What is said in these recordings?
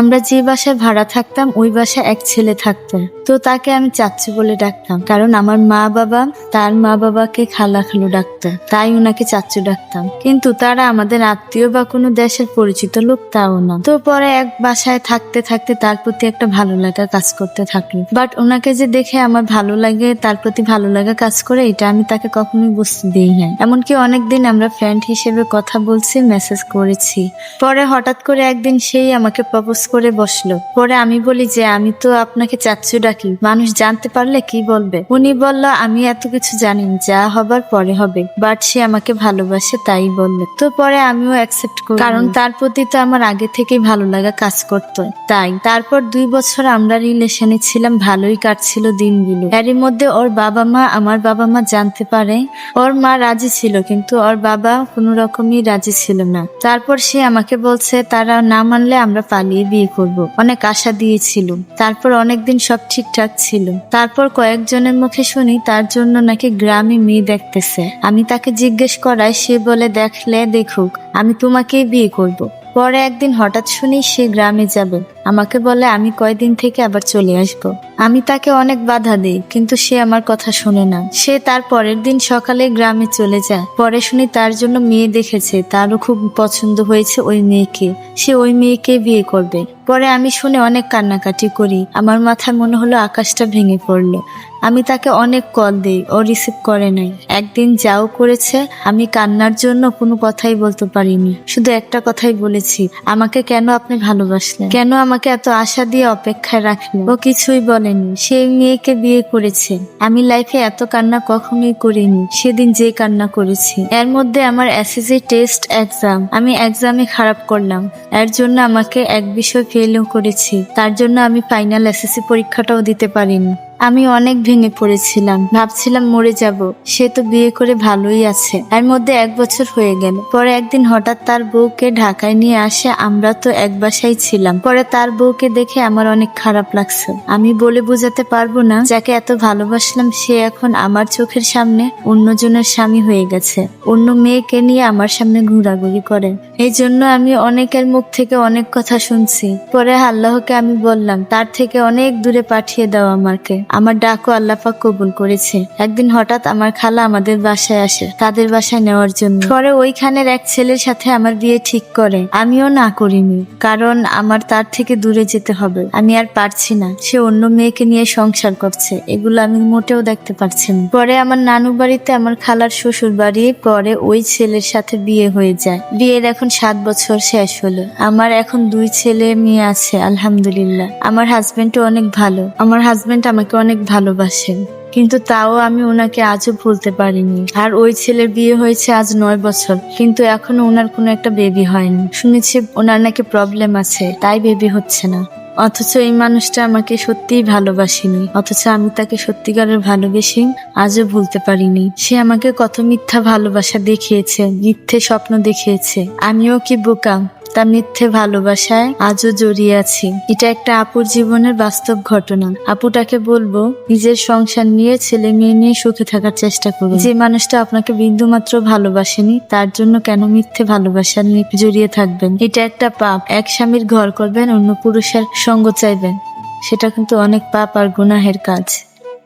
আমরা যে বাসায় ভাড়া থাকতাম, ওই বাসায় এক ছেলে থাকতো। তো তাকে আমি চাচ্চু বলে ডাকতাম, কারণ আমার মা বাবা তার মা বাবাকে খালা খালু ডাকতো, তাই ওনাকে চাচ্চু ডাকতাম। কিন্তু তারা আমাদের আত্মীয় বা কোনো দেশের পরিচিত লোক তাও না। তো পরে এক বাসায় থাকতে থাকতে তার প্রতি একটা ভালো লাগা কাজ করতে থাকল। বাট ওনাকে যে দেখে আমার ভালো লাগে, তার প্রতি ভালো লাগা কাজ করে, এটা আমি তাকে কখনোই বুঝতে দিই না এমনকি অনেকদিন আমরা ফ্রেন্ড হিসেবে কথা বলছি মেসেজ করেছি। পরে হঠাৎ করে একদিন সেই আমাকে প্রপোজ করে বসল। পরে আমি বলি যে, আমি তো আপনাকে চাচ্ছু ডাকি। মানুষ জানতে পারলে কি বলবে? উনি বলল, আমি এত কিছু জানি, যা হবার পরে হবে। বাট সে আমাকে ভালোবাসে, তাই বললে। তো পরে আমিও অ্যাকসেপ্ট করি কারণ তার প্রতি তো আমার আগে থেকেই ভালো লাগা কাজ করতো। তাই তারপর দুই বছর আমরা রিলেশনে ছিলাম, ভালোই কাটছিল দিনগুলো। এরই মধ্যে ওর বাবা মা, আমার বাবা মা জানতে পারে, ওর মা রাজি ছিল, কিন্তু ওর বাবা কোনো রকমই রাজি ছিল না। তারপর সে আমাকে বলছে, তারা না মানলে আমরা পালিয়ে বিয়ে করব। অনেক আশা দিয়েছিল তারপর অনেকদিন সব ঠিকঠাক ছিল তারপর কয়েকজনের মুখে শুনি তার জন্য নাকি গ্রামে মেয়ে দেখতেছে আমি তাকে জিজ্ঞেস করায় সে বলে, দেখলে দেখুক, আমি তোমাকেই বিয়ে করব। পরে একদিন হঠাৎ শুনি সে গ্রামে যাবে। আমাকে বলে, আমি কয়দিন থেকে আবার চলে আসব। আমি তাকে অনেক বাধা দিই, কিন্তু সে আমার কথা শুনে না। সে তার পরের দিন সকালে গ্রামে চলে যায়। পরে শুনি তার জন্য মেয়ে দেখেছে। তারও খুব পছন্দ হয়েছে ওই মেয়েকে। সে ওই মেয়েকে বিয়ে করবে। পরে আমি শুনে অনেক কান্নাকাটি করি। আমার মাথায় মনে হলো আকাশটা ভেঙে পড়ল। আমি তাকে অনেক কল দিই, ও রিসিভ করে নাই। একদিন যাও করেছে, আমি কান্নার জন্য কোনো কথাই বলতে পারিনি। শুধু একটা কথাই বলেছি, আমাকে কেন আপনি ভালোবাসলেন? কেন আমাকে এত আশা দিয়ে অপেক্ষায় রাখলেন? ও কিছুই বলেনি, সেই মেয়েকে বিয়ে করেছে। আমি লাইফে এত কান্না কখনোই করিনি, সেদিন যে কান্না করেছি। এর মধ্যে আমার এসএসসি টেস্ট এক্সাম, আমি এক্সামে খারাপ করলাম। এর জন্য আমাকে এক বিষয় ফেলও করেছি। তার জন্য আমি ফাইনাল এসএসসি পরীক্ষাটাও দিতে পারিনি। আমি অনেক ভেঙে পড়েছিলাম। ভাবছিলাম মরে যাব। সে তো বিয়ে করে ভালোই আছে। এর মধ্যে এক বছর হয়ে গেল। পরে একদিন হঠাৎ তার বউকে ঢাকায় নিয়ে আসে। আমরা তো এক বাসায় ছিলাম। পরে তার বউকে দেখে আমার অনেক খারাপ লাগছে। আমি বলে বোঝাতে পারব না। যাকে এত ভালোবাসলাম, সে এখন আমার চোখের সামনে অন্যজনের স্বামী হয়ে গেছে। অন্য মেয়েকে নিয়ে আমার সামনে ঘোরাঘুরি করে। এই জন্য আমি অনেকের মুখ থেকে অনেক কথা শুনছি। পরে আল্লাহকে আমি বললাম, তার থেকে অনেক দূরে পাঠিয়ে দাও আমাকে। আমার ডাকও আল্লাপাক কবুল করেছে। একদিন হঠাৎ আমার খালা আমাদের বাসায় আসে, তাদের বাসায় নেওয়ার জন্য। পরে ওইখানের এক ছেলের সাথে আমার বিয়ে ঠিক করে। আমিও না করিনি, কারণ আমার তার থেকে দূরে যেতে হবে। আমি আর পারছি না, সে অন্য মেয়েকে নিয়ে সংসার করছে। এগুলো আমি মোটেও দেখতে পারছি না। পরে আমার নানু বাড়িতে আমার খালার শ্বশুর বাড়ি, পরে ওই ছেলের সাথে বিয়ে হয়ে যায়। বিয়ের এখন সাত বছর শেষ হলো। আমার এখন দুই ছেলে মেয়ে আছে, আলহামদুলিল্লাহ। আমার হাজবেন্ডও অনেক ভালো। আমার হাজবেন্ড আমাকে অনেক ভালোবাসেন, কিন্তু তাও আমি ওনাকে আজও ভুলতে পারিনি। আর ওই ছেলের বিয়ে হয়েছে আজ নয় বছর, কিন্তু এখনও ওনার কোনো একটা বেবি হয়নি। শুনেছি ওনার নাকি প্রবলেম আছে, তাই বেবি হচ্ছে না। অথচ এই মানুষটা আমাকে সত্যিই ভালোবাসেনি, অথচ আমি তাকে সত্যিকারের ভালোবেসে আজও ভুলতে পারিনি। সে আমাকে কত মিথ্যা ভালোবাসা দেখিয়েছে, মিথ্যে স্বপ্ন দেখিয়েছে। আমিও কি বোকা? তা মিথ্যে ভালোবাসায় আজও জড়িয়ে আছি। এটা একটা আপুর জীবনের বাস্তব ঘটনা। আপুটাকে বলব, নিজের সংসার নিয়ে ছেলে মেয়ে নিয়ে সুখে থাকার চেষ্টা করুন যে মানুষটা আপনাকে বিন্দু মাত্র ভালোবাসেনি, তার জন্য কেন মিথ্যে ভালোবাসা নিয়ে জড়িয়ে থাকবেন? এটা একটা পাপ। এক স্বামীর ঘর করবেন, অন্য পুরুষের সঙ্গ চাইবেন। সেটা কিন্তু অনেক পাপ আর গুনাহের কাজ।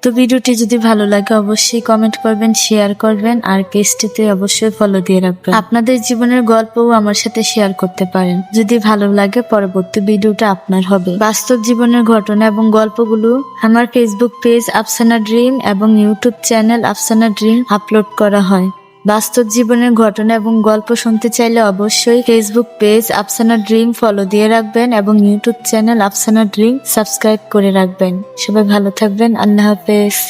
তো ভিডিওটি যদি ভালো লাগে, অবশ্যই কমেন্ট করবেন শেয়ার করবেন, আর পেজটিতে অবশ্যই ফলো দিয়ে রাখবেন। আপনাদের জীবনের গল্পও আমার সাথে শেয়ার করতে পারেন। যদি ভালো লাগে, পরবর্তী ভিডিওটা আপনার হবে। বাস্তব জীবনের ঘটনা এবং গল্পগুলো আমার ফেসবুক পেজ আফসানা ড্রিম এবং YouTube channel Afsana dream upload করা হয়। বাস্তব জীবনের ঘটনা এবং গল্প শুনতে চাইলে অবশ্যই Facebook page Afsana dream follow দিয়ে রাখবেন এবং YouTube channel Afsana dream subscribe করে রাখবেন। সবাই ভালো থাকবেন। আল্লাহ হাফেজ।